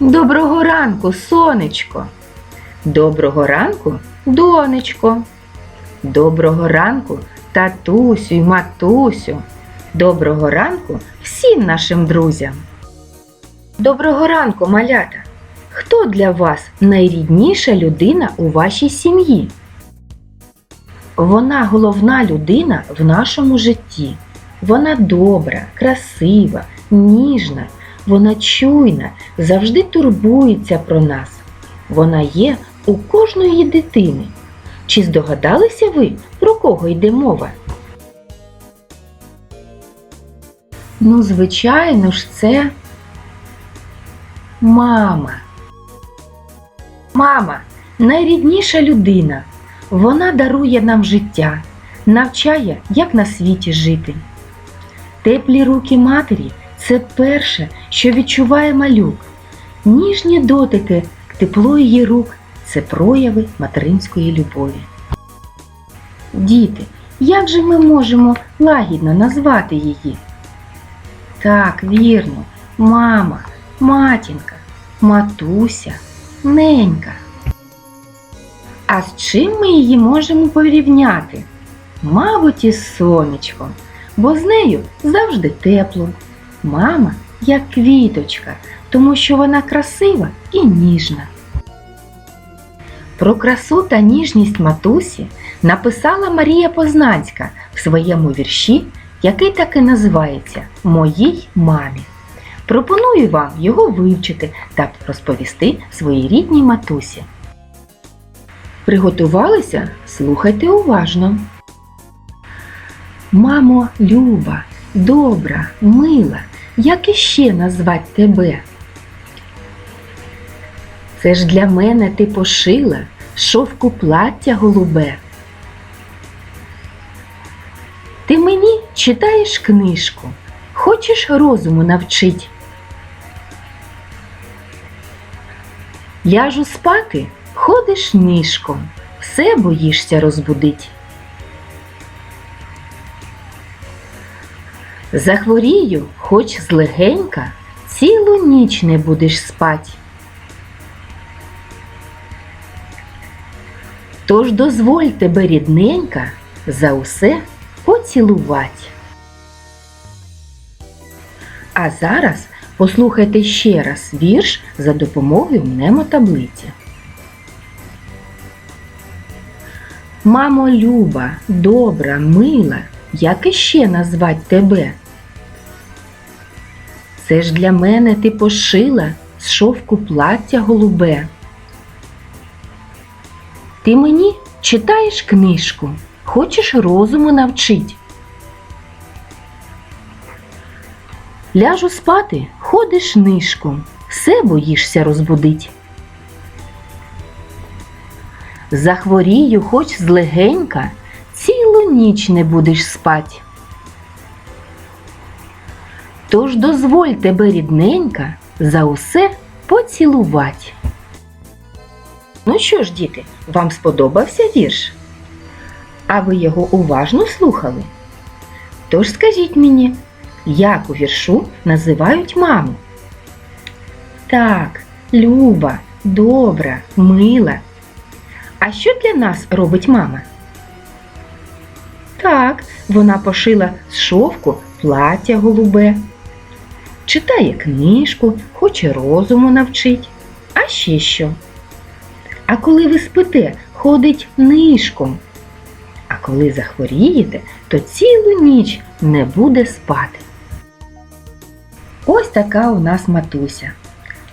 Доброго ранку, сонечко. Доброго ранку, донечко. Доброго ранку, татусю й матусю. Доброго ранку всім нашим друзям. Доброго ранку, малята. Хто для вас найрідніша людина у вашій сім'ї? Вона головна людина в нашому житті. Вона добра, красива, ніжна, вона чуйна, завжди турбується про нас. Вона є у кожної дитини. Чи здогадалися ви, про кого йде мова? Ну, звичайно ж, це мама. Мама найрідніша людина. Вона дарує нам життя, навчає, як на світі жити. Теплі руки матері це перше, що відчуває малюк. Ніжні дотики, тепло її рук це прояви материнської любові. Діти, як же ми можемо лагідно назвати її? Так, вірно, мама, матінка, матуся, ненька. А з чим ми її можемо порівняти? Мабуть, із сонечком, бо з нею завжди тепло. Мама як квіточка, тому що вона красива і ніжна. Про красу та ніжність матусі написала Марія Познанська в своєму вірші, який так і називається Моїй мамі. Пропоную вам його вивчити та розповісти своїй рідній матусі. Приготувалися? Слухайте уважно. Мамо, люба, добра, мила, як іще назвать тебе? Це ж для мене ти пошила шовку плаття голубе. Ти мені читаєш книжку, хочеш розуму навчить. Ляжу спати, ходиш нишком, все боїшся розбудить. Захворію, хоч злегенька, цілу ніч не будеш спать. Тож дозволь тебе, рідненька, за усе поцілувати. А зараз послухайте ще раз вірш за допомогою мнемотаблиці. Мамо люба, добра, мила, як іще назвать тебе? Це ж для мене ти пошила з шовку плаття голубе. Ти мені читаєш книжку, хочеш розуму навчить. Ляжу спати, ходиш нишком, все боїшся розбудить. Захворію, хоч злегенька, цілу ніч не будеш спать. Тож дозволь тебе, рідненька, за усе поцілувати. Ну що ж, діти, вам сподобався вірш? А ви його уважно слухали? Тож скажіть мені, як у віршу називають маму? Так, люба, добра, мила. А що для нас робить мама? Так, вона пошила з шовку плаття голубе, читає книжку, хоче розуму навчить. А ще що? А коли ви спите, ходить нишком. А коли захворієте, то цілу ніч не буде спати. Ось така у нас матуся.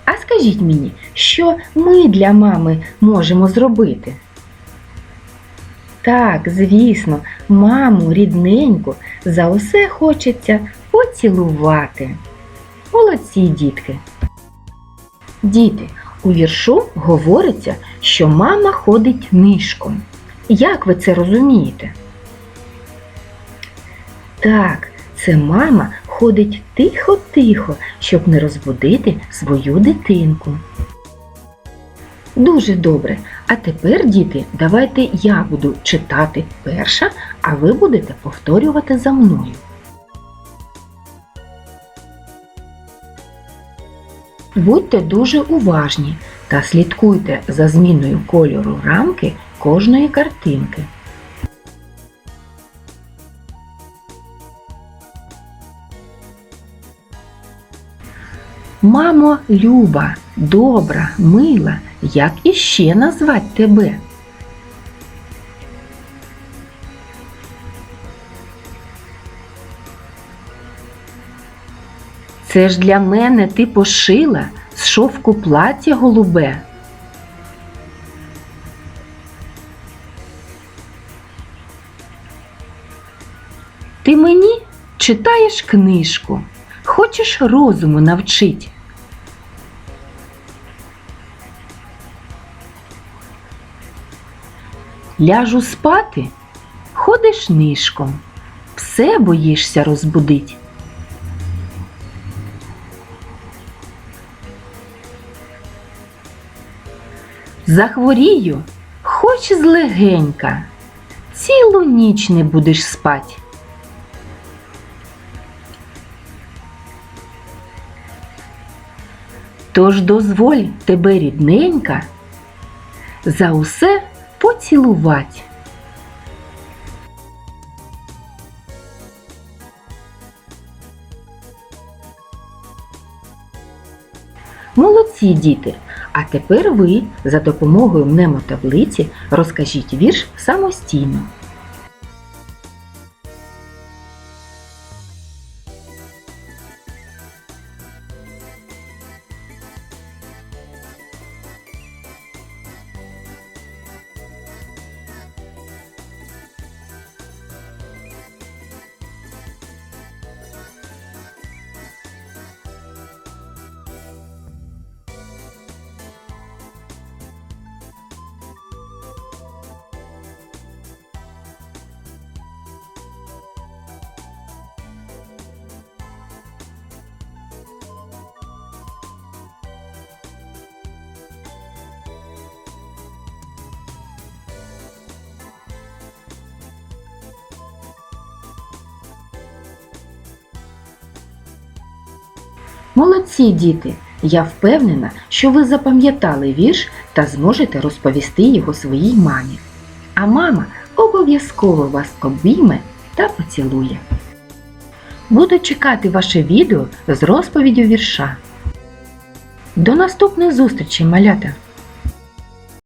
А скажіть мені, що ми для мами можемо зробити? Так, звісно, маму рідненьку за усе хочеться поцілувати. Молодці, дітки. Діти, у віршу говориться, що мама ходить нишком. Як ви це розумієте? Так, це мама ходить тихо-тихо, щоб не розбудити свою дитинку. Дуже добре. А тепер, діти, давайте я буду читати перша, а ви будете повторювати за мною. Будьте дуже уважні та слідкуйте за зміною кольору рамки кожної картинки. Мамо, люба, добра, мила, як іще назвать тебе? Це ж для мене ти пошила з шовку плаття голубе. Ти мені читаєш книжку, хочеш розуму навчить. Ляжу спати, ходиш нишком, все боїшся розбудить. Захворію, хоч злегенька, цілу ніч не будеш спать. Тож дозволь тебе рідненька за усе поцілувать. Молодці діти! А тепер ви за допомогою мнемотаблиці розкажіть вірш самостійно. Молодці діти! Я впевнена, що ви запам'ятали вірш та зможете розповісти його своїй мамі. А мама обов'язково вас обійме та поцілує. Буду чекати ваше відео з розповіддю вірша. До наступних зустрічі, малята!